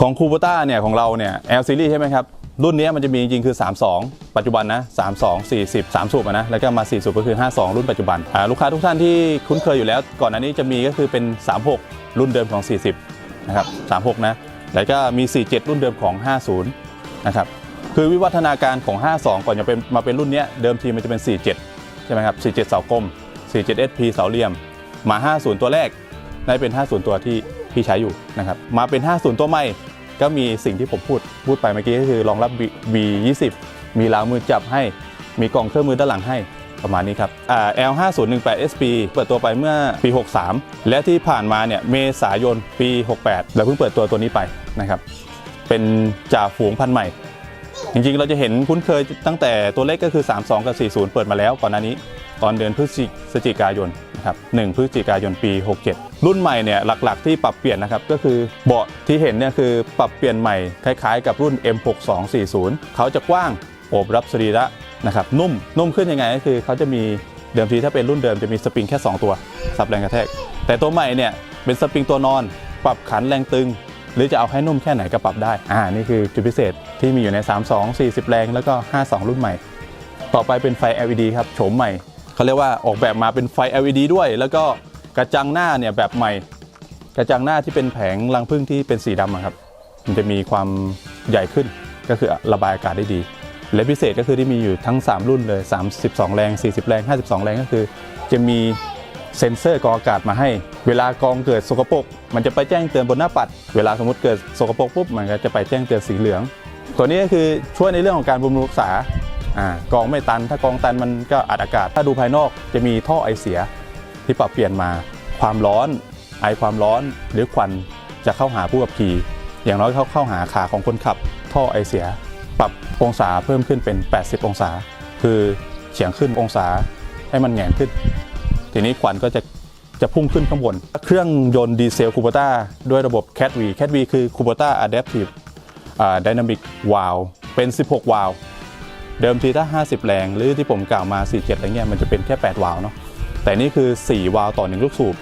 ของคู b ต้าเนี่ยของเราเนี่ย L series ใช่ไหมครับ รุ่นนี้มันจะมีจริงๆคือ 32 ปัจจุบันนะ 32 40 3สูบนะ แล้วก็มา 4 สูบก็คือ 52 รุ่นปัจจุบัน ลูกค้าทุกท่านที่คุ้นเคยอยู่แล้ว ก่อนอันนี้จะมีก็คือเป็น 36 รุ่นเดิมของ 40 นะครับ 36 นะ แล้วก็มี 47 รุ่นเดิมของ 50 นะครับ คือวิวัฒนาการของ 52 ก่อนจะเป็นมาเป็นรุ่นเนี้ยเดิมทีมันจะเป็น 47 ใช่ไหมครับ 47 เสากลม 47 SP เสาเหลี่ยม มา 50 ตัวแรกได้เป็น 50 ตัวที่พี่ใช้อยู่นะครับ มาเป็น 50 ตัวใหม่ ก็มีสิ่งที่ผมพูดพูดไปเมื่อกี้ก็คือรองรับ V 20 มีราวมือจับให้ มีกล่องเครื่องมือด้านหลังให้ประมาณนี้ครับ L 5 0 1 8 SP เปิดตัวไปเมื่อปี 63 และที่ผ่านมาเนี่ยเมษายนปี 68 เราเพิ่งเปิดตัวตัวนี้ไปนะครับ เป็นจ่าฝูงพันธุ์ใหม่ จริงๆ เราจะเห็นคุ้นเคยตั้งแต่ตัวเลขก็คือ 32 กับ 40 เปิดมาแล้วก่อนหน้านี้ ตอนเดือนพฤศจิกายนนะครับ1พฤศจิกายนปี 67 รุ่นใหม่เนี่ยหลักๆ ที่ปรับเปลี่ยนนะครับก็คือเบาะที่เห็นเนี่ยคือปรับเปลี่ยนใหม่คล้ายๆ กับรุ่น M6240 เขาจะกว้างโอบรับสรีระนะครับนุ่มนุ่มขึ้นยังไงก็คือเขาจะมีเดิมทีถ้าเป็นรุ่นเดิมจะมีสปริงแค่ 2 ตัวสับแรงกระแทก แต่ตัวใหม่เนี่ยเป็นสปริงตัวนอน ปรับขันแรงตึง หรือจะเอาให้นุ่มแค่ไหนก็ปรับได้ อ่า นี่คือจุดพิเศษที่มีอยู่ใน 32 40 แรง แล้วก็ 52 รุ่นใหม่ ต่อไปเป็นไฟ LED ครับ โฉมใหม่ เขาเรียกว่าออกแบบมาเป็นไฟ LED ด้วย แล้วก็กระจังหน้าเนี่ยแบบใหม่ กระจังหน้าที่เป็นแผงรังผึ้งที่เป็นสีดำครับ มันจะมีความใหญ่ขึ้น ก็คือระบายอากาศได้ดี และพิเศษก็คือที่มีอยู่ทั้ง 3 รุ่นเลย 32 แรง 40 แรง 52 แรงก็คือ จะมี เซ็นเซอร์กองอากาศมาให้ เวลากองเกิดสกปรกมันจะไปแจ้งเตือนบนหน้าปัด เวลาสมมติเกิดสกปรกปุ๊บมันก็จะไปแจ้งเตือนสีเหลือง ตัวนี้ก็คือช่วยในเรื่องของการบำรุงรักษาอ่ากองไม่ตัน ถ้ากองตันมันก็อัดอากาศ ถ้าดูภายนอกจะมีท่อไอเสียที่ปรับเปลี่ยนมา ความร้อน ไอความร้อนหรือควันจะเข้าหาผู้ขับขี่ อย่างน้อยเข้าเข้าหาขาของคนขับ ท่อไอเสีย ปรับองศาเพิ่มขึ้นเป็น 80 องศา คือเฉียงขึ้นองศาให้มันแงนขึ้น ทีนี้ควันก็จะจะพุ่งขึ้นข้างบน เครื่องยนต์ดีเซลคู b ต้าด้วยระบบ CAT V CAT V คือ c u b ต้า Adaptive อ่า Dynamic Valve เป็น 16 วาล์วเดิมทีถ้า 50 แรง หรือที่ผมกล่าวมา 47 อะไรเงี้ยมันจะเป็นแค่ 8 วาล์วเนาะแต่นี่คือ 4 วาล์วต่อ 1 ลูกสูบ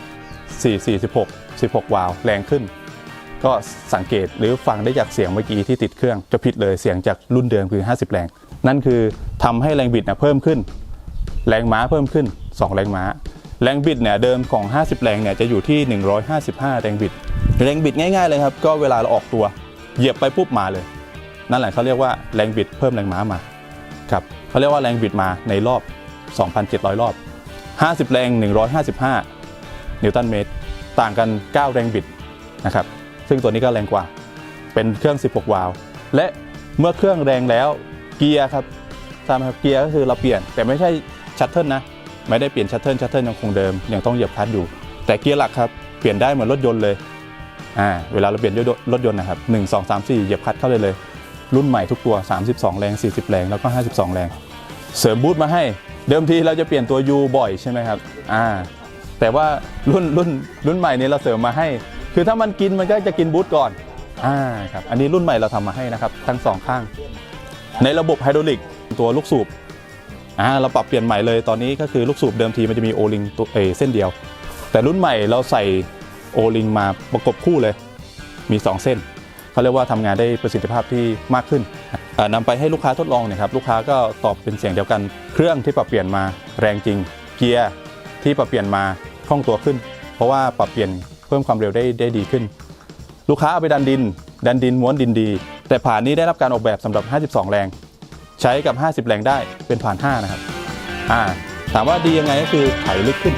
4 4 16 16 วาล์วแรงขึ้น ก็สังเกตหรือฟังได้จากเสียงเมื่อกี้ที่ติดเครื่องจะผิดเลยเสียงจากรุ่นเดิมคือ 50 แรง นั่นคือทำให้แรงบิดนะเพิ่มขึ้น แรงม้าเพิ่มขึ้น 2 แรงม้า แรงบิดเนี่ยเดิมของ 50 แรงเนี่ยจะอยู่ที่ 155 แรงบิด แรงบิดง่ายๆเลยครับ ก็เวลาเราออกตัว เหยียบไปปุ๊บมาเลย นั่นแหละเขาเรียกว่าแรงบิดเพิ่มแรงม้ามาครับเขาเรียกว่าแรงบิดมาในรอบ 2,700 รอบ 50 แรง 155 นิวตันเมตร ต่างกัน 9 แรงบิดนะครับ ซึ่งตัวนี้ก็แรงกว่า เป็นเครื่อง 16 วาล์ว และเมื่อเครื่องแรงแล้วเกียร์ครับทราบไหมครับเกียร์ก็คือเราเปลี่ยนแต่ไม่ใช่ชัตเทิลนะ ไม่ได้เปลี่ยนชัตเทิลชัตเทิลยังคงเดิมยังต้องเหยียบคลัตช์อยู่ แต่เกียร์หลักครับเปลี่ยนได้เหมือนรถยนต์เลยอ่าเวลาเราเปลี่ยนรถยนต์นะครับ1 2 3 4เหยียบคลัตช์เข้าเลยเลย รุ่นใหม่ทุกตัว 32 แรง 40 แรงแล้วก็ 52 แรง เสริมบูทมาให้ เดิมทีเราจะเปลี่ยนตัว U บ่อยใช่ไหมครับอ่าแต่ว่ารุ่นรุ่นรุ่นใหม่นี้เราเสริมมาให้ คือถ้ามันกินมันก็จะกินบูทก่อนอ่าครับอันนี้รุ่นใหม่เราทำมาให้นะครับทั้งสองข้าง ในระบบไฮดรอลิกตัวลูกสูบ อ่าเราปรับเปลี่ยนใหม่เลยตอนนี้ก็คือลูกสูบเดิมทีมันจะมีโอลิงตัวเอเส้นเดียว แต่รุ่นใหม่เราใส่โอลิงมาประกบคู่เลยมี 2 เส้นเขาเรียกว่าทำงานได้ประสิทธิภาพที่มากขึ้นอ่านำไปให้ลูกค้าทดลองเนี่ยครับลูกค้าก็ตอบเป็นเสียงเดียวกัน เครื่องที่ปรับเปลี่ยนมาแรงจริง เกียร์ที่ปรับเปลี่ยนมาคล่องตัวขึ้น เพราะว่าปรับเปลี่ยนเพิ่มความเร็วได้ได้ดีขึ้น ลูกค้าเอาไปดันดิน ดันดินม้วนดินดี แต่ผ่านนี้ได้รับการออกแบบสำหรับ 52 แรง ใช้กับ 50 แรงได้เป็นผ่าน 5 นะครับ อ่า ถามว่าดียังไงก็คือไถลึกขึ้น